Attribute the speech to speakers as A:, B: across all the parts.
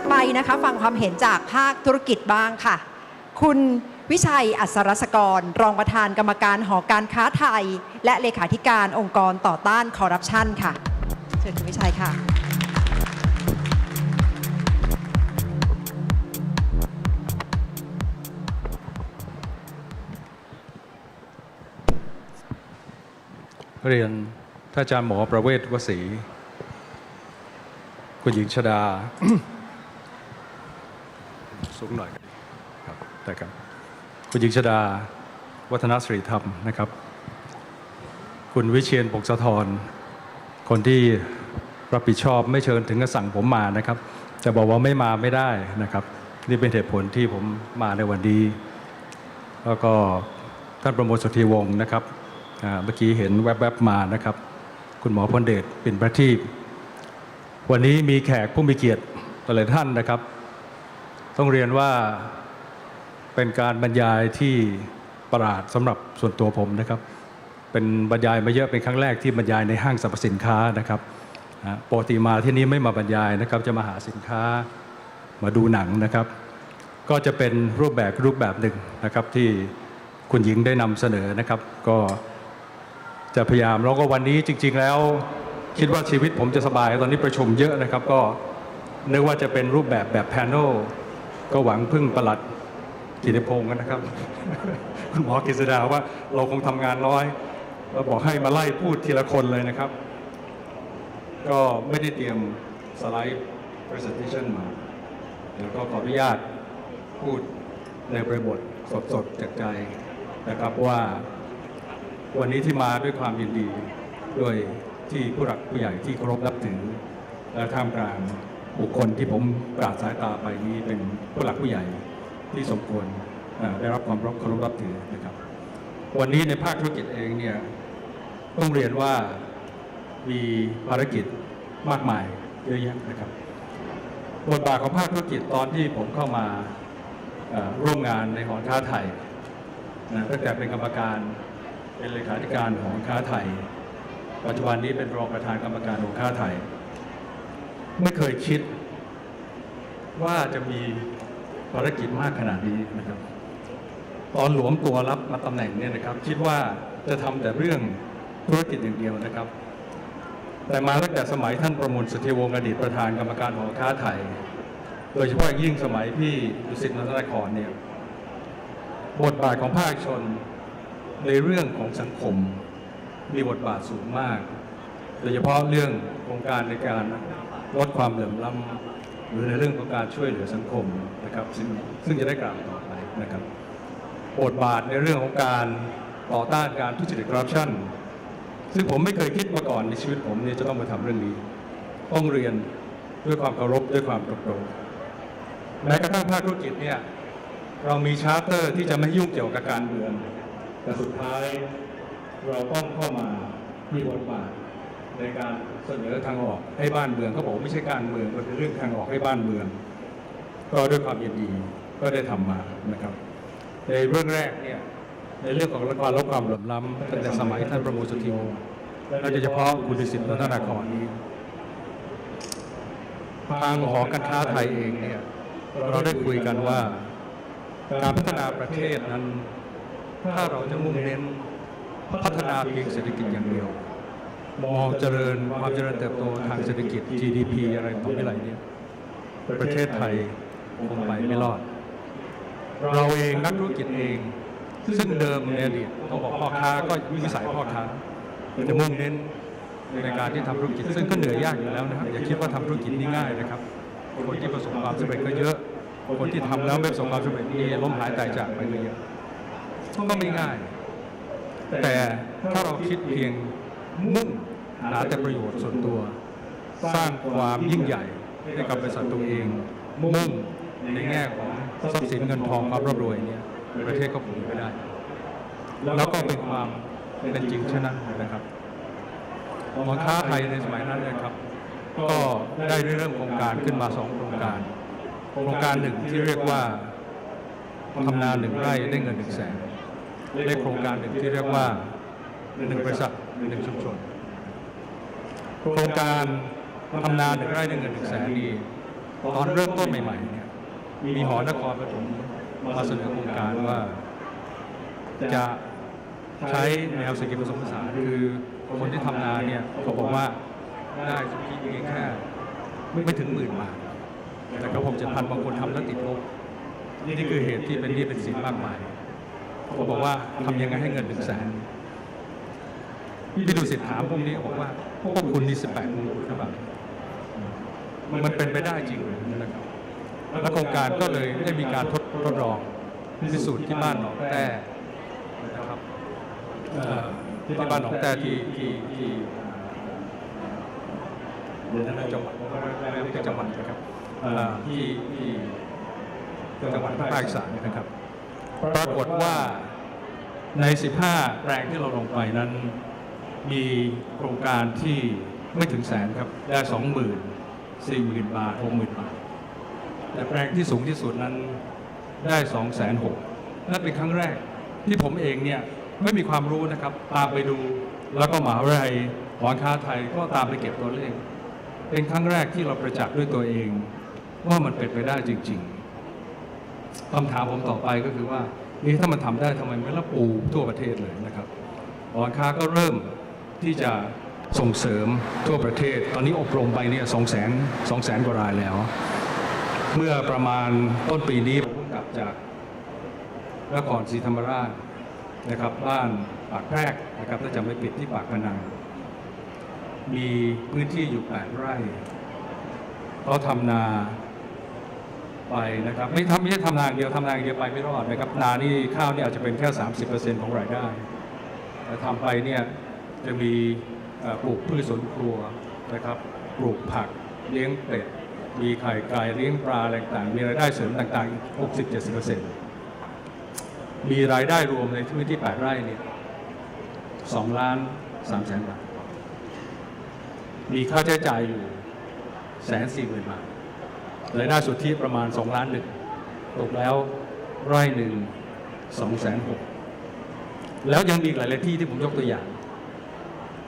A: ดไปนะคะฟังความเห็นจากภาคธุรกิจบ้างค่ะ คุณวิชัยอัศรศกร รองประธานกรรมการหอการค้าไทย และเลขาธิการองค์กรต่อต้านคอร์รัปชันค่ะ เชิญคุณวิชัยค่ะ
B: เรียนท่านอาจารย์หมอประเวศวสี คุณหญิงชดา สูงหน่อยครับแต่ครับคุณหญิงชดาวัฒนศรีธรรมนะครับ คุณวิเชียนปกสะทรคนที่รับผิดชอบไม่เชิญถึงกับสั่งผมมานะครับ จะบอกว่าไม่มาไม่ได้นะครับ นี่เป็นเหตุผลที่ผมมาในวันนี้แล้วก็ท่านประมวลสุธีวงศ์นะครับเมื่อกี้เห็นแวบๆมานะครับ คุณหมอพลเดชปิ่นประทีปวันนี้มีแขกผู้มีเกียรติหลายท่านนะครับ ต้องเรียนว่าเป็นการบรรยายที่ประหลาดสำหรับส่วนตัวผมนะครับ เป็นบรรยายมาเยอะเป็นครั้งแรกที่บรรยายในห้างสรรพสินค้านะครับปกติมาที่นี้ไม่มาบรรยายนะครับ จะมาหาสินค้ามาดูหนังนะครับ ก็จะเป็นรูปแบบรูปแบบหนึ่งนะครับที่คุณหญิงได้นำเสนอนะครับ ก็จะพยายามแล้วก็วันนี้จริง ๆ แล้ว คิดว่าชีวิตผมจะสบายตอนนี้ประชุมเยอะนะครับ ก็นึกว่าจะเป็นรูปแบบแบบแพนโน ก็หวังพึ่งประหลัดกิติพงศ์นะครับ คุณหมอกฤษดาว่าเราคงทำงานน้อยเราบอกให้มาไล่พูดทีละคนเลยนะครับ ก็ไม่ได้เตรียมสไลด์ presentation มา แล้วก็ขออนุญาตพูดในบริบทสดๆจากใจนะครับว่าวันนี้ที่มาด้วยความยินดีด้วยที่ผู้หลักผู้ใหญ่ที่เคารพนับถือและท่ามกลาง บุคคลที่ผมปราดสายตาไปนี้เป็นผู้หลักผู้ใหญ่ที่สมควรได้รับความเคารพนับถือนะครับ วันนี้ในภาคธุรกิจเองเนี่ยต้องเรียนว่ามีภารกิจมากมายเยอะแยะนะครับบทบาทของภาคธุรกิจตอนที่ผมเข้ามาร่วมงานในหอค้าไทยนะตั้งแต่เป็นกรรมการเป็นเลขาธิการของค้าไทย ปัจจุบันนี้เป็นรองประธานกรรมการของค้าไทย ไม่เคยคิด ว่าจะมีภารกิจมากขนาดนี้นะครับ ตอนหลวมตัวรับมาตำแหน่งเนี่ยนะครับ คิดว่าจะทำแต่เรื่องธุรกิจอย่างเดียวนะครับ แต่มาตั้งแต่สมัยท่านประมูลสุทธิวงศ์อดีตประธานกรรมการหอค้าไทย โดยเฉพาะยิ่งสมัยพี่ดุสิตนันทนครเนี่ยบทบาทของภาคชนในเรื่องของสังคมมีบทบาทสูงมาก โดยเฉพาะเรื่องโครงการในการ ลดความเหลื่อมล้ำหรือในเรื่องของการช่วยเหลือสังคมนะครับซึ่งซึ่งจะได้กล่าวต่อไปนะครับบทบาทในเรื่องของการต่อต้านการทุจริตคอร์รัปชันซึ่งผมไม่เคยคิดมาก่อนในชีวิตผมเนี่ยจะต้องมาทำเรื่องนี้ ต้องเรียนด้วยความเคารพด้วยความตรงๆแม้กระทั่งภาคธุรกิจเนี่ยเรามีชาร์เตอร์ที่จะไม่ยุ่งเกี่ยวกับการเมืองแต่สุดท้ายเราต้องเข้ามามีบทบาท ในการเสนอทางออกให้บ้านเมืองเขาบอกไม่ใช่การเมืองมันเป็นเรื่องทางออกให้บ้านเมือง ก็ด้วยความยินดีก็ได้ทำมานะครับ ในเรื่องแรกเนี่ยในเรื่องของการลดความเหลื่อมล้ำตั้งแต่สมัยท่านประมูลสุทธิวและโดยเฉพาะคุณดิสิทธิ์รัตนากรนี้ทางหอการค้าไทยเองเนี่ยเราได้คุยกันว่า การพัฒนาประเทศนั้น ถ้าเราจะมุ่งเน้นพัฒนาเพียงเศรษฐกิจอย่างเดียว มองเจริญความเจริญเติบโตทางเศรษฐกิจ GDP อะไรต่อไม่ไรเนี่ยประเทศไทยคงไปไม่รอด เราเองนักธุรกิจเอง ซึ่งเดิมในอดีตต้องบอกพ่อค้าก็วิสัยพ่อค้าจะมุ่งเน้นในการที่ทำธุรกิจ ซึ่งก็เหนื่อยยากอยู่แล้วนะครับอย่าคิดว่าทำธุรกิจนี่ง่ายนะครับ คนที่ประสบความสำเร็จก็เยอะ คนที่ทำแล้วไม่ประสบความสำเร็จมีล้มหายตายจากไปก็เยอะก็ไม่ง่าย แต่ถ้าเราคิดเพียงมุ่ง หาแต่ประโยชน์ส่วนตัว สร้างความยิ่งใหญ่ให้กับบริษัทตัวเอง มุ่งในแง่ของทรัพย์สินเงินทองความร่ำรวยเนี่ยประเทศก็คงไม่ได้ แล้วก็เป็นความเป็นจริงเช่นนั้นนะครับหอค้าไทยในสมัยนั้นนะครับ ก็ได้เริ่มโครงการขึ้นมาสองโครงการ โครงการหนึ่งที่เรียกว่าทำนาหนึ่งไร่ได้เงินหนึ่งแสนและโครงการหนึ่งที่เรียกว่าหนึ่งบริษัทหนึ่งชุมชน โครงการทำนาหนึ่งไร่ได้เงินหนึ่งแสนนี้ตอนเริ่มต้นใหม่ๆเนี่ยมีหอนครปฐมมาเสนอโครงการว่า จะใช้แนวเศรษฐกิจผสมผสานคือคนที่ทำนาเนี่ยเขาบอกว่าได้สุทธิเพียงแค่ไม่ถึงหมื่นบาทแต่ก็ผมจะพันบางคนทำแล้วติดลบนี่คือเหตุที่เป็นหนี้เป็นสินมากมายเขาบอกว่าทำยังไงให้เงินถึงแสนพี่ดูสิทธิ์ถามพวกนี้บอกว่า พวกคุณนี่สิบแปดมงกุฎหรือเปล่ามันเป็นไปได้จริงนะครับและโครงการก็เลยได้มีการทดทดลองพิสูจน์ที่บ้านหนองแต้นะครับเอ่อที่บ้านหนองแต้ที่ที่ที่เอ่อจังหวัดไม่ใช่จังหวัดนะครับเอ่อที่ที่จังหวัดภาคอีสานนะครับ ปรากฏว่าใน 15 แปลงที่เราลงไปนั้น มีโครงการที่ไม่ถึงแสนครับ ได้20,000 40,000บาท60,000บาท แต่แปลงที่สูงที่สุดนั้นได้2องแสนหกนั่นเป็นครั้งแรกที่ผมเองเนี่ยไม่มีความรู้นะครับ ตามไปดูแล้วก็มหาวิทยาลัยหอค้าไทยก็ตามไปเก็บตัวเลข เป็นครั้งแรกที่เราประจักษ์ด้วยตัวเอง ว่ามันเป็นไปได้จริง ๆคำถามผมต่อไปก็คือว่านี่ถ้ามันทำได้ทำไมไม่ละปูทั่วประเทศเลยนะครับหอค้าก็เริ่ม ที่จะส่งเสริมทั่วประเทศ ตอนนี้อบรมไปเนี่ยสองแสนสองแสนกว่ารายแล้ว เมื่อประมาณต้นปีนี้ผมกลับจากนครศรีธรรมราชนะครับบ้านปากแพรกนะครับถ้าจำไม่ผิดที่ปากพนัง มีพื้นที่อยู่ 8 ไร่เขาทำนาไปนะครับไม่ทำไม่ใช่ทำนาเดียวทำนาเดียวไปไม่รอดนะครับนานี่ข้าวนี่อาจจะเป็นแค่ 30%ของรายได้แต่ทำไปเนี่ย จะมีปลูกพืชสวนครัวนะครับ ปลูกผักเลี้ยงเป็ด มีไข่ไก่เลี้ยงปลาอะไรต่างมีรายได้เสริมต่างๆอีก60-70%มีรายได้รวมในพื้นที่ 8 ไร่เนี่ย2ล้าน3แสนบาท มีค่าใช้จ่ายอยู่แสนสี่หมื่นบาทรายได้สุทธิประมาณ 2 ล้านหนึ่งตกแล้วไร่หนึ่งสองแสนหกแล้วยังมีหลายๆที่ที่ผมยกตัวอย่าง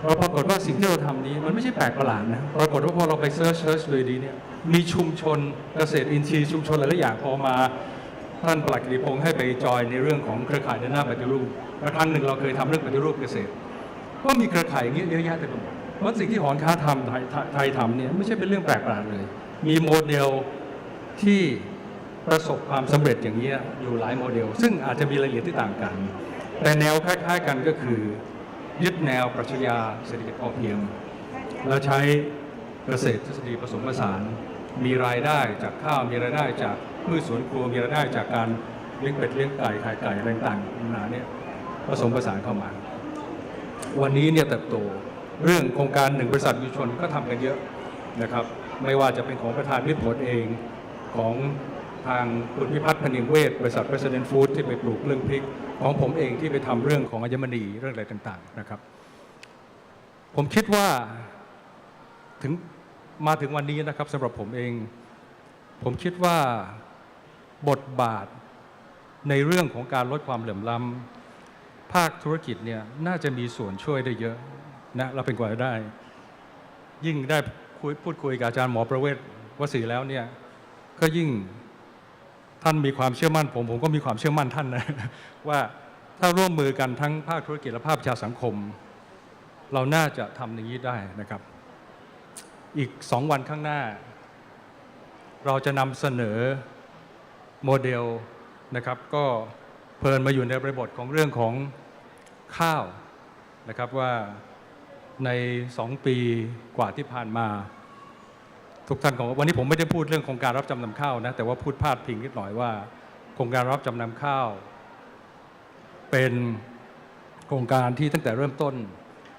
B: เราปรากฏว่าสิ่งที่เราทำนี้มันไม่ใช่แปลกประหลาดนะปรากฏว่าพอเราไปเซิร์ชเซิร์ชเลยดีเนี่ยมีชุมชนเกษตรอินทรีย์ชุมชนหลายอย่างพอมาท่านปลัดกิติพงศ์ให้ไปจอยในเรื่องของเครือข่ายเดินหน้าปฏิรูปแล้วครั้งหนึ่งเราเคยทำเรื่องปฏิรูปเกษตร ก็มีเครือข่ายอย่างเงี้ยเยอะแยะเต็มไปหมดเพราะสิ่งที่หอนค้าทำไทยทำเนี่ยไม่ใช่เป็นเรื่องแปลกประหลาดเลย มีโมเดลที่ประสบความสำเร็จอย่างนี้ยอยู่หลายโมเดล ซึ่งอาจจะมีรายละเอียดที่ต่างกัน แต่แนวคล้าย ๆ กันก็คือ ยึดแนวปรัชญาเศรษฐกิจพอเพียง แล้วใช้เกษตรทฤษฎีผสมผสาน มีรายได้จากข้าวมีรายได้จากพืชสวนครัวมีรายได้จากการเลี้ยงเป็ดเลี้ยงไก่ขายไก่อะไรต่างๆนานาเนี่ยผสมผสานเข้ามา วันนี้เนี่ยเติบโตเรื่องโครงการหนึ่งบริษัทยุชนก็ทำกันเยอะนะครับ ไม่ว่าจะเป็นของประธานมิตรผลเองของ ทางคุณพิพัฒน์พนิงเวศบริษัท President Food ที่ไปปลูกเรื่องพริก ของผมเองที่ไปทำเรื่องของอัญมณีเรื่องอะไรต่างๆนะครับ ผมคิดว่าถึงมาถึงวันนี้นะครับสำหรับผมเอง ผมคิดว่าบทบาทในเรื่องของการลดความเหลื่อมล้ำภาคธุรกิจเนี่ยน่าจะมีส่วนช่วยได้เยอะนะเราเป็นกว่าจะได้ ยิ่งได้พูดคุยกับอาจารย์หมอประเวศวสีแล้วเนี่ยก็ยิ่ง ท่านมีความเชื่อมั่นผมผมก็มีความเชื่อมั่นท่านนะว่าถ้าร่วมมือกันทั้งภาคธุรกิจและภาคประชาสังคม เราน่าจะทำอย่างนี้ได้นะครับ อีกสองวันข้างหน้า เราจะนำเสนอโมเดลนะครับ ก็เพลินมาอยู่ในบริบทของเรื่องของข้าวนะครับว่าในสองปีกว่าที่ผ่านมา ทุกท่านของวันนี้ผมไม่ได้พูดเรื่องโครงการรับจำนำข้าวนะแต่ว่าพูดพาดพิงนิดหน่อยว่า โครงการรับจำนำข้าว เป็นโครงการที่ตั้งแต่เริ่มต้น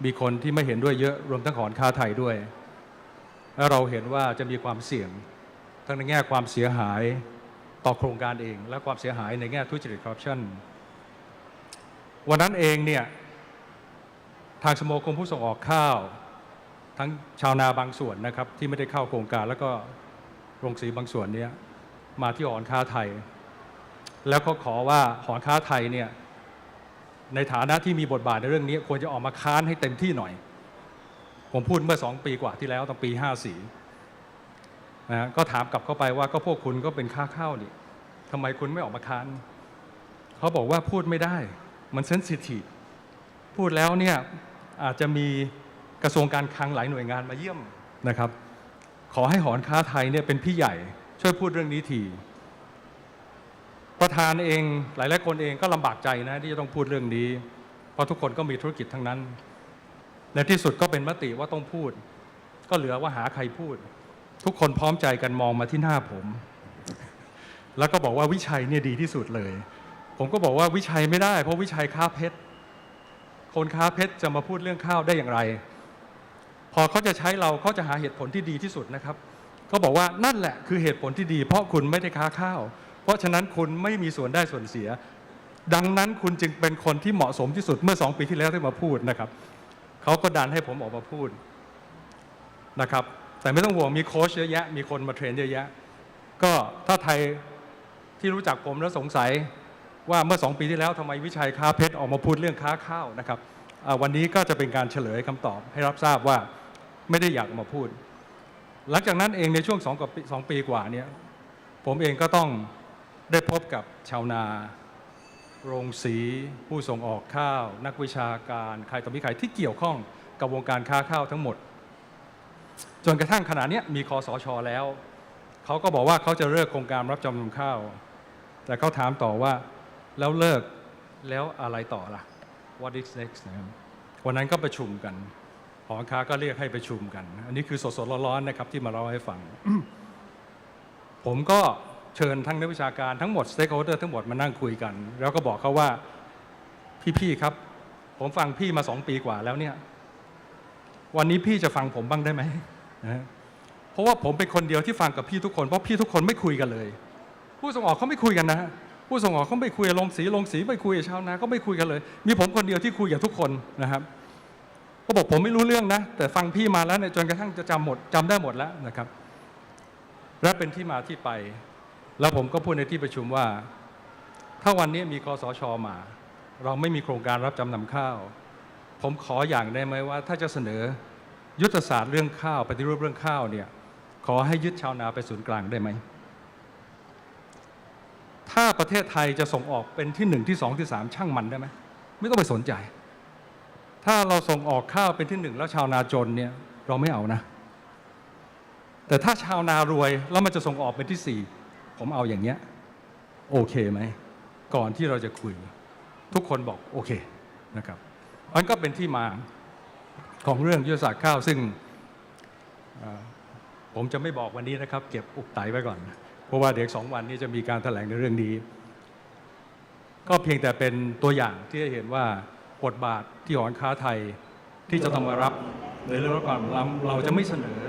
B: มีคนที่ไม่เห็นด้วยเยอะรวมทั้งหอนค้าไทยด้วยแล้วเราเห็นว่าจะมีความเสี่ยง ทั้งในแง่ความเสียหายต่อโครงการเอง และความเสียหายในแง่ทุจริตคอร์รัปชันวันนั้นเองเนี่ยทางสโมคมผู้ส่งออกข้าว ทั้งชาวนาบางส่วนนะครับที่ไม่ได้เข้าโครงการ แล้วก็โรงสีบางส่วนเนี้ยมาที่หอนค้าไทย แล้วก็ขอว่าหอนค้าไทยเนี่ยในฐานะที่มีบทบาทในเรื่องนี้ ควรจะออกมาค้านให้เต็มที่หน่อย ผมพูดเมื่อสองปีกว่าที่แล้วตอนปี 54นะฮะก็ถามกลับเข้าไปว่าก็พวกคุณก็เป็นค่าข้าวนี่ทำไมคุณไม่ออกมาค้านเขาบอกว่าพูดไม่ได้ มันเซนซิทีฟพูดแล้วเนี่ยอาจจะมี กระทรวงการคลังหลายหน่วยงานมาเยี่ยมนะครับ ขอให้หอนค้าไทยเนี่ยเป็นพี่ใหญ่ช่วยพูดเรื่องนี้ทีประธานเองหลายๆคนเองก็ลำบากใจนะที่จะต้องพูดเรื่องนี้ เพราะทุกคนก็มีธุรกิจทั้งนั้น ในที่สุดก็เป็นมติว่าต้องพูด ก็เหลือว่าหาใครพูด ทุกคนพร้อมใจกันมองมาที่หน้าผม แล้วก็บอกว่าวิชัยเนี่ยดีที่สุดเลย ผมก็บอกว่าวิชัยไม่ได้ เพราะวิชัยค้าเพชรคนค้าเพชรจะมาพูดเรื่องข้าวได้อย่างไร พอเขาจะใช้เราเขาจะหาเหตุผลที่ดีที่สุดนะครับเขาบอกว่านั่นแหละคือเหตุผลที่ดี เพราะคุณไม่ได้ค้าข้าว เพราะฉะนั้นคุณไม่มีส่วนได้ส่วนเสีย ดังนั้นคุณจึงเป็นคนที่เหมาะสมที่สุดเมื่อสองปีที่แล้วที่มาพูดนะครับเขาก็ดันให้ผมออกมาพูดนะครับแต่ไม่ต้องห่วงมีโค้ชเยอะแยะ มีคนมาเทรนเยอะแยะ ก็ถ้าไทยที่รู้จักผมแล้วสงสัยว่าเมื่อสองปีที่แล้วทำไมวิชัยค้าเพชรออกมาพูดเรื่องค้าข้าวนะครับวันนี้ก็จะเป็นการเฉลยคำตอบให้รับทราบว่า ไม่ได้อยากมาพูด หลังจากนั้นเองในช่วงสองกับสองปีกว่าเนี่ยผมเองก็ต้องได้พบกับชาวนา โรงสี ผู้ส่งออกข้าว นักวิชาการใครต่อมีใครที่เกี่ยวข้องกับวงการค้าข้าวทั้งหมด จนกระทั่งขณะนี้มีคอสชแล้ว เขาก็บอกว่าเขาจะเลิกโครงการรับจำนำข้าว แต่เขาถามต่อว่าแล้วเลิกแล้วอะไรต่อล่ะ what is next นะครับวันนั้นก็ประชุมกัน หอค้าก็เรียกให้ประชุมกัน อันนี้คือสดๆร้อนๆนะครับที่มาเล่าให้ฟัง ผมก็เชิญทั้งนักวิชาการทั้งหมด stakeholder ทั้งหมดมานั่งคุยกัน แล้วก็บอกเขาว่าพี่ๆครับ ผมฟังพี่มาสองปีกว่าแล้วเนี่ยวันนี้พี่จะฟังผมบ้างได้ไหมนะเพราะว่าผมเป็นคนเดียวที่ฟังกับพี่ทุกคนเพราะพี่ทุกคนไม่คุยกันเลย ผู้ส่งออกเขาไม่คุยกันนะผู้ส่งออกเขาไม่คุยกับโรงสีโรงสีไม่คุยชาวนาก็ไม่คุยกันเลย มีผมคนเดียวที่คุยกับทุกคนนะครับ เขาบอกผมไม่รู้เรื่องนะ แต่ฟังพี่มาแล้วเนี่ยจนกระทั่งจะจำหมดจำได้หมดแล้วนะครับ และเป็นที่มาที่ไป แล้วผมก็พูดในที่ประชุมว่า ถ้าวันนี้มีคอสชมา เราไม่มีโครงการรับจำนำข้าว ผมขออย่างได้ไหมว่า ถ้าจะเสนอยุทธศาสตร์เรื่องข้าวปฏิรูปเรื่องข้าวเนี่ยขอให้ยึดชาวนาไปศูนย์กลางได้ไหม ถ้าประเทศไทยจะส่งออกเป็นที่หนึ่งที่สองที่สามช่างมันได้ไหม ไม่ต้องไปสนใจ ถ้าเราส่งออกข้าวเป็นที่หนึ่งแล้วชาวนาจนเนี่ยเราไม่เอานะ แต่ถ้าชาวนารวยแล้วมันจะส่งออกเป็นที่สี่ผมเอาอย่างเนี้ยโอเคไหมก่อนที่เราจะคุย ทุกคนบอกโอเคนะครับอันก็เป็นที่มาของเรื่องยุทธศาสตร์ข้าวซึ่งผมจะไม่บอกวันนี้นะครับ เก็บอุบไตไว้ก่อน เพราะว่าเดี๋ยวสองวันนี้จะมีการแถลงในเรื่องนี้ ก็เพียงแต่เป็นตัวอย่างที่ให้เห็นว่า บทบาทที่หอการค้าไทยที่จะต้องมารับในเรื่องของความล้ำเราจะไม่เสนอ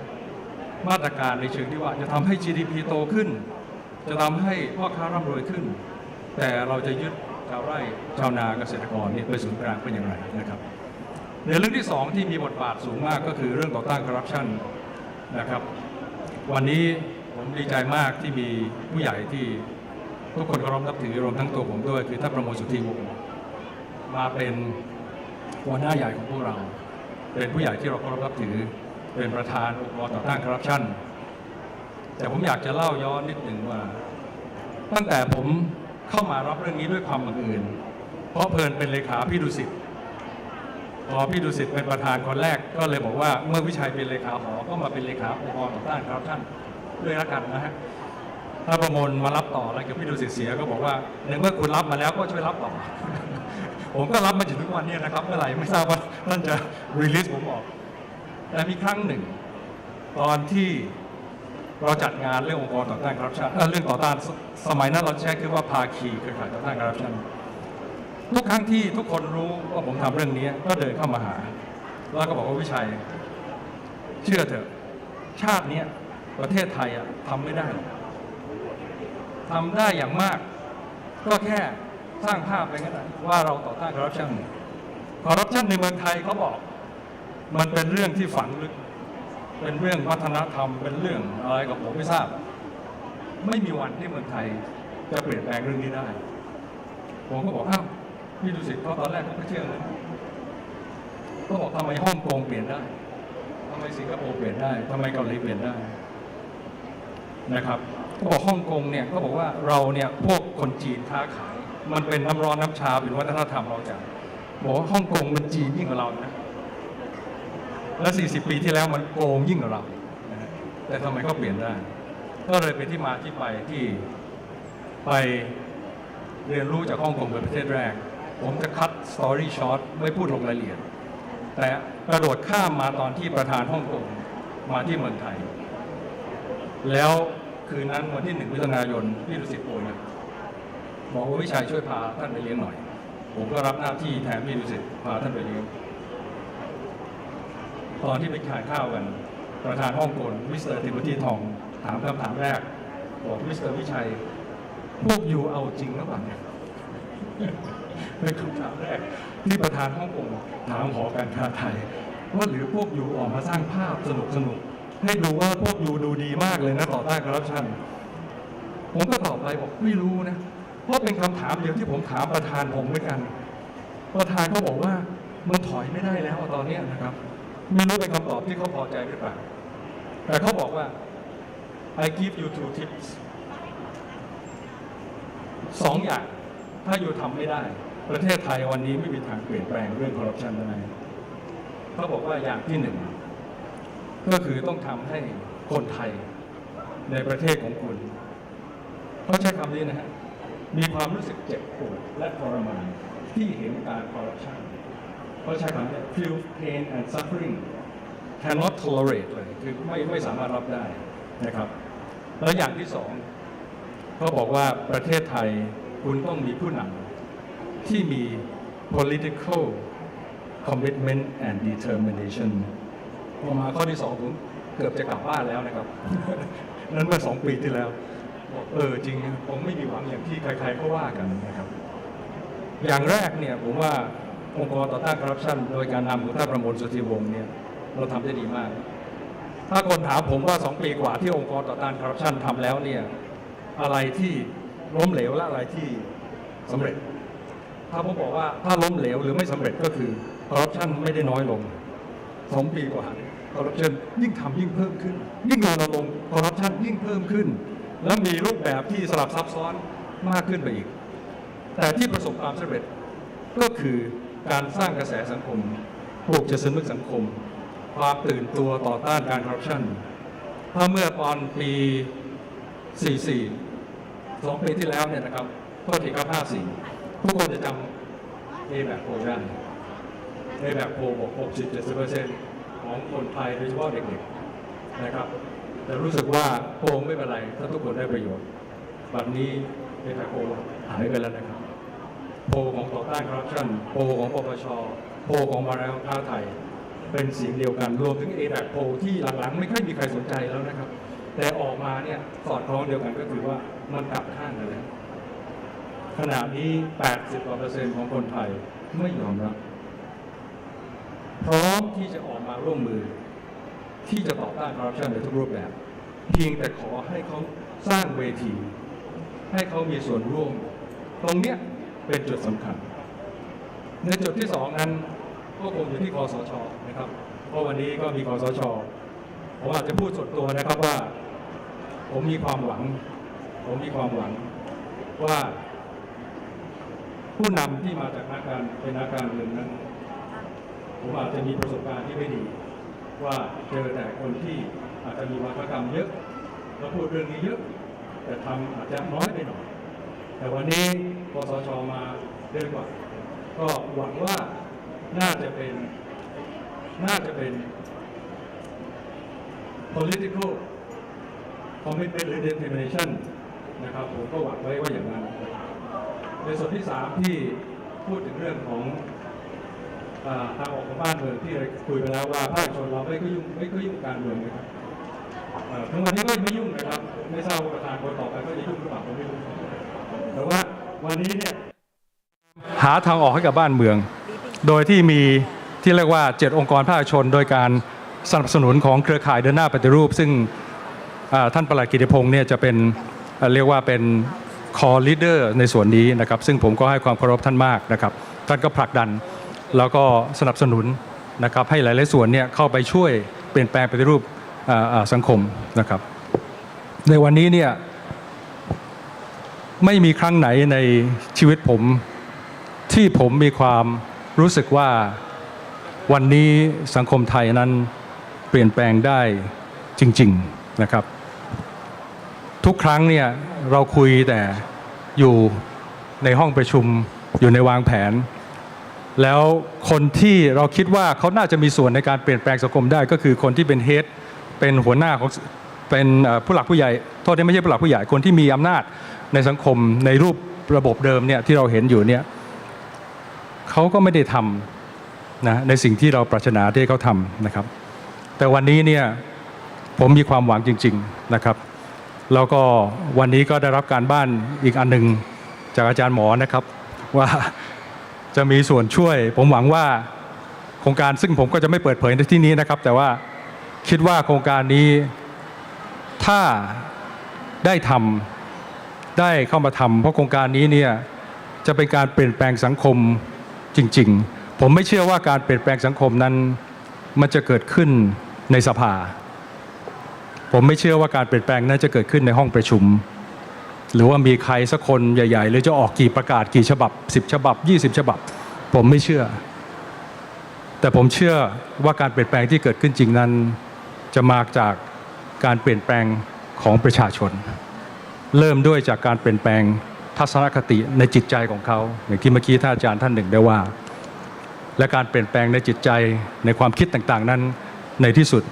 B: มาตรการในเชิงที่ว่าจะทำให้ GDP โตขึ้น จะทำให้พ่อค้าร่ำรวยขึ้น แต่เราจะยึดชาวไร่ชาวนาเกษตรกรเนี่ยเป็นศูนย์กลางเป็นอย่างไรนะครับ ในเรื่องที่สองที่มีบทบาทสูงมากก็คือเรื่องต่อต้านคอร์รัปชันนะครับ วันนี้ผมดีใจมากที่มีผู้ใหญ่ที่ทุกคนเคารพนับถือรวมทั้งตัวผมด้วย คือท่านประมวลสุธีวงศ์ มาเป็นหัวหน้าใหญ่ของพวกเรา เป็นผู้ใหญ่ที่เราเคารพนับถือ เป็นประธานองค์กรต่อต้านคอร์รัปชันแต่ผมอยากจะเล่าย้อนนิดหนึ่งว่า ตั้งแต่ผมเข้ามารับเรื่องนี้ด้วยความบังเอิญเพราะเพลินเป็นเลขาพี่ดุสิตพอพี่ดุสิตเป็นประธานคนแรกก็เลยบอกว่าเมื่อวิชัยเป็นเลขาหอก็มาเป็นเลขาองค์กรต่อต้านคอร์รัปชันด้วยละกันนะฮะถ้าประมวลมารับต่อแล้วกับพี่ดุสิตเสียก็บอกว่าในเมื่อคุณรับมาแล้วก็ช่วยรับต่อ ผมก็รับมาจนถึงวันนี้นะครับเมื่อไหร่ไม่ทราบว่าท่านจะรีลิสผมออกแต่มีครั้งหนึ่ง ตอนที่เราจัดงานเรื่ององค์กรต่อต้านคอร์รัปชันเรื่องต่อต้านสสมัยนั้นเราใช้คือว่าภาคีเครือข่ายต่อต้านคอร์รัปชันทุกครั้งที่ทุกคนรู้ว่าผมทำเรื่องนี้ก็เดินเข้ามาหา แล้วก็บอกว่าวิชัย เชื่อเถอะ ชาตินี้ประเทศไทยอะทำไม่ได้ทำได้อย่างมาก ก็แค่ สร้างภาพอะไปงั้นนะว่าเราต่อต้านคอร์รัปชันคอร์รัปชันในเมืองไทยเขาบอก มันเป็นเรื่องที่ฝังลึก เป็นเรื่องวัฒนธรรม เป็นเรื่องอะไรกับผมไม่ทราบ ไม่มีวันที่เมืองไทยจะเปลี่ยนแปลงเรื่องนี้ได้ ผมก็บอกอ้าวพี่ดูสิเพราะตอนแรกผมไม่เชื่อเลยก็บอกทำไมฮ่องกงเปลี่ยนได้ทำไมสิงคโปร์เปลี่ยนได้ทำไมเกาหลีเปลี่ยนได้นะครับเขาบอกฮ่องกงเนี่ยเขาบอกว่าเราเนี่ยพวกคนจีนค้าขาย มันเป็นน้ำร้อนน้ำชาเป็นวัฒนธรรมเราจังบอกว่าฮ่องกงมันจีนยิ่งกว่าเรานะและ 40 ปีที่แล้วมันโกงยิ่งกว่าเรา แต่ทำไมก็เปลี่ยนได้ ก็เลยเป็นที่มาที่ไปที่ไปเรียนรู้จากฮ่องกงเป็นประเทศแรก ผมจะคัดสตอรี่ช็อตไม่พูดลงรายละเอียด แต่กระโดดข้ามมาตอนที่ประธานฮ่องกงมาที่เมืองไทย แล้วคืนนั้นวันที่หนึ่งมิถุนายนพี่ดุสิตโอนบ อกว่าวิชัยช่วยพาท่านไปเลี้ยงหน่อย ผมก็รับหน้าที่แทนพี่ดุสิตพาท่านไปเลี้ยงตอนที่ไปขายข้าวกัน ประธานฮ่องกงมิสเตอร์ติมธีทองถามคำถามแรกบอกมิสเตอร์วิชัย พวกยูเอาจริงหรือเปล่าเนี่ยเป็นคำถามแรกที่ประธานฮ่องกงถามหอการค้าไทย ว่าหรือพวกยูออกมาสร้างภาพสนุกสนุกๆให้ดูว่าพวกยูดูดีมากเลยนะต่อต้านคอร์รัปชันผมก็ตอบไปบอกไม่รู้นะ เพราะเป็นคำถามเดียวที่ผมถามประธานผมเหมือนกัน ประธานเขาบอกว่ามันถอยไม่ได้แล้วตอนนี้นะครับไม่รู้เป็นคำตอบที่เขาพอใจหรือเปล่าแต่เขาบอกว่า I give you two tips สองอย่าง ถ้าอยู่ทำไม่ได้ ประเทศไทยวันนี้ไม่มีทางเปลี่ยนแปลงเรื่องคอร์รัปชันได้เขาบอกว่าอย่างที่หนึ่ง ก็คือต้องทำให้คนไทยในประเทศของคุณเขาใช้คำนี้นะฮะ มีความรู้สึกเจ็บปวดและทรมานที่เห็นการคอร์รัปชันเขาใช้คำนี้ feel pain and suffering cannot tolerate เลยคือไม่ไม่สามารถรับได้นะครับ แล้วอย่างที่สองเขาบอกว่าประเทศไทยคุณต้องมีผู้นำที่มี political commitment and determination พอมาข้อที่สองผมเกือบจะกลับบ้านแล้วนะครับ นั้นเมื่อสองปีที่แล้ว เออจริงผมไม่มีหวังอย่างที่ใครๆเขาว่ากันนะครับ อย่างแรกเนี่ยผมว่าองค์กรต่อต้านคอร์รัปชันโดยการนำของท่านประมวลสุทธิวงศ์เนี่ยเราทำได้ดีมาก ถ้าคนถามผมว่าสองปีกว่าที่องค์กรต่อต้านคอร์รัปชันทำแล้วเนี่ยอะไรที่ล้มเหลวและอะไรที่สำเร็จ ถ้าผมบอกว่าถ้าล้มเหลวหรือไม่สำเร็จก็คือคอร์รัปชันไม่ได้น้อยลงสองปีกว่าคอร์รัปชันยิ่งทำยิ่งเพิ่มขึ้น ยิ่งเรณรงคอร์รัปชันยิ่งเพิ่มขึ้น และมีรูปแบบที่สลับซับซ้อนมากขึ้นไปอีก แต่ที่ประสบความสำเร็จก็คือการสร้างกระแสสังคมปลูกจิตสำนึกสังคม ความตื่นตัวต่อต้านการคอร์รัปชันถ้าเมื่อตอนปี 44 สองปีที่แล้วเนี่ยนะครับโทษทีครับ54ทุกคนจะจำ A แบบโพลได้ A แบบโพลบอก 60-70%ของคนไทยโดยเฉพาะเด็กๆนะครับ แต่รู้สึกว่าโพลไม่เป็นไรถ้าทุกคนได้ประโยชน์บัดนี้ A แบบโพลหายไปแล้วนะครับ โพของต่อต้านคอร์รัปชันโพของปปชโพของมาแล้วค้าไทย เป็นสียงเดียวกันรวมถึง A แบบโพที่หลังๆ ไม่ค่อยมีใครสนใจแล้วนะครับ แต่ออกมาเนี่ยสอดคล้องเดียวกันก็คือว่ามันกลับข้างกันแล้วขณะนี้ 80กว่าเปอร์เซ็นต์ของคนไทยไม่ยอมรับพร้อมที่จะออกมาร่วมมือ ที่จะต่อต้านคอร์รัปชันในทุกรูปแบบ เพียงแต่ขอให้เขาสร้างเวที ให้เขามีส่วนร่วม ตรงเนี้ยเป็นจุดสำคัญ ในจุดที่สองนั้นก็คงอยู่ที่คอสชนะครับ เพราะวันนี้ก็มีคอสชผมอาจจะพูดส่วนตัวนะครับว่า ผมมีความหวัง ผมมีความหวังว่า ผู้นำที่มาจากนักการเป็นนักการเมืองนั้น ผมอาจจะมีประสบการณ์ที่ไม่ดี ว่าเจอแต่คนที่อาจจะมีวาทกรรมเยอะแล้วพูดเรื่องนี้เยอะ แต่ทำอาจจะน้อยไปหน่อย แต่วันนี้คสชมาเยอะกว่า ก็หวังว่าน่าจะเป็นน่าจะเป็น political commitment หรือ determination นะครับผมก็หวังไว้ว่าอย่างนั้น ในส่วนที่สามที่พูดถึงเรื่องของ ทางออกของบ้านเมืองที่เราคุยไปแล้วว่าภาคชนเราไม่ก็ยุ่งไม่ก็ยุ่งการเมืองนะครับเอ่อถึงวันนี้ก็ไม่ยุ่งนะครับ ไม่ทราบว่าประธานคนต่อไปก็จะยุ่งหรือเปล่าผมไม่รู้แต่ว่าวันนี้เนี่ยหาทางออกให้กับบ้านเมือง โดยที่มีที่เรียกว่า 7 องค์กรภาคชน โดยการสนับสนุนของเครือข่ายเดินหน้าปฏิรูป ซึ่งท่านประหลัดกิติพงศ์เนี่ยจะเป็นเรียกว่าเป็น call leader ในส่วนนี้นะครับ ซึ่งผมก็ให้ความเคารพท่านมากนะครับ ท่านก็ผลักดัน แล้วก็สนับสนุนนะครับให้หลาย ๆ ส่วนเนี่ยเข้าไปช่วยเปลี่ยนแปลงปฏิรูปสังคมนะครับ ในวันนี้เนี่ยไม่มีครั้งไหนในชีวิตผมที่ผมมีความรู้สึกว่าวันนี้สังคมไทยนั้นเปลี่ยนแปลงได้จริง ๆนะครับ ทุกครั้งเนี่ยเราคุยแต่อยู่ในห้องประชุมอยู่ในวางแผน แล้วคนที่เราคิดว่าเขาน่าจะมีส่วนในการเปลี่ยนแปลงสังคมได้ ก็คือคนที่เป็นเฮดเป็นหัวหน้าของเป็นผู้หลักผู้ใหญ่โทษที่ไม่ใช่ผู้หลักผู้ใหญ่คนที่มีอำนาจในสังคมในรูประบบเดิมเนี่ยที่เราเห็นอยู่เนี่ยเขาก็ไม่ได้ทำนะในสิ่งที่เราปรารถนาที่เขาทำนะครับ แต่วันนี้เนี่ยผมมีความหวังจริง ๆนะครับ แล้วก็วันนี้ก็ได้รับการบ้านอีกอันหนึ่งจากอาจารย์หมอนะครับว่า จะมีส่วนช่วย ผมหวังว่าโครงการซึ่งผมก็จะไม่เปิดเผยในที่นี้นะครับ แต่ว่าคิดว่าโครงการนี้ถ้าได้ทำได้เข้ามาทำเพราะโครงการนี้เนี่ยจะเป็นการเปลี่ยนแปลงสังคมจริง ๆ ผมไม่เชื่อว่าการเปลี่ยนแปลงสังคมนั้น มันจะเกิดขึ้นในสภา ผมไม่เชื่อว่าการเปลี่ยนแปลงนั้นจะเกิดขึ้นในห้องประชุม หรือว่ามีใครสักคนใหญ่ ๆ หรือจะออกกี่ประกาศกี่ฉบับ 10 ฉบับ 20 ฉบับ ผมไม่เชื่อ แต่ผมเชื่อว่าการเปลี่ยนแปลงที่เกิดขึ้นจริงนั้น จะมาจากการเปลี่ยนแปลงของประชาชน เริ่มด้วยจากการเปลี่ยนแปลงทัศนคติในจิตใจของเขาอย่างที่เมื่อกี้ท่านอาจารย์ท่านหนึ่งได้ว่า และการเปลี่ยนแปลงในจิตใจในความคิดต่างๆ นั้นในที่สุด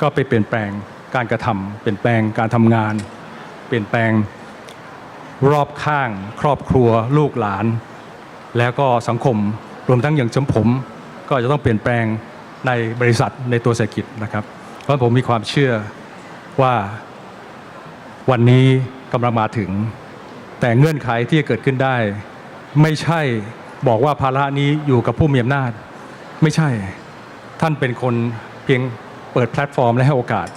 B: ก็ไปเปลี่ยนแปลงการกระทำเปลี่ยนแปลงการทำงาน เปลี่ยนแปลง รอบข้าง ครอบครัวลูกหลาน แล้วก็สังคมรวมทั้งอย่างสมผม ก็จะต้องเปลี่ยนแปลงในบริษัทในตัวเศรษฐกิจนะครับ เพราะผมมีความเชื่อว่าวันนี้กำลังมาถึง แต่เงื่อนไขที่จะเกิดขึ้นได้ ไม่ใช่บอกว่าภาระนี้อยู่กับผู้มีอำนาจ ไม่ใช่ท่านเป็นคนเพียงเปิดแพลตฟอร์มและให้โอกาส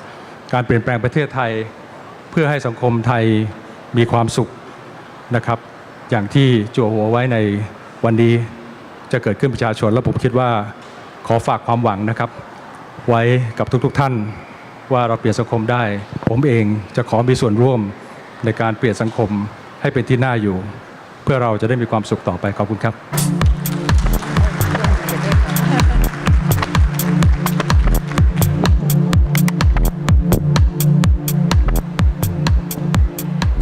B: การเปลี่ยนแปลงประเทศไทย เพื่อให้สังคมไทยมีความสุข นะครับ อย่างที่จั่วหัวไว้ในวันนี้จะเกิดขึ้นประชาชน และผมคิดว่าขอฝากความหวังนะครับ ไว้กับทุกๆทท่านว่าเราเปลี่ยนสังคมได้ ผมเองจะขอมีส่วนร่วมในการเปลี่ยนสังคมให้เป็นที่น่าอยู่ เพื่อเราจะได้มีความสุขต่อไปขอบคุณครับ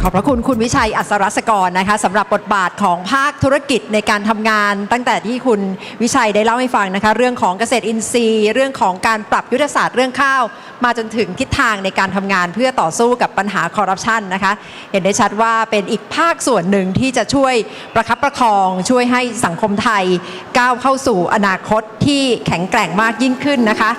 A: ขอบพระคุณคุณวิชัยอัศรศกรนะคะสำหรับบทบาทของภาคธุรกิจในการทำงาน ตั้งแต่ที่คุณวิชัยได้เล่าให้ฟังนะคะ เรื่องของเกษตรอินทรีย์ เรื่องของการปรับยุทธศาสตร์เรื่องข้าว มาจนถึงทิศทางในการทำงานเพื่อต่อสู้กับปัญหาคอร์รัปชันนะคะ เห็นได้ชัดว่าเป็นอีกภาคส่วนหนึ่งที่จะช่วยประคับประคอง ช่วยให้สังคมไทยก้าวเข้าสู่อนาคตที่แข็งแกร่งมากยิ่งขึ้นนะคะ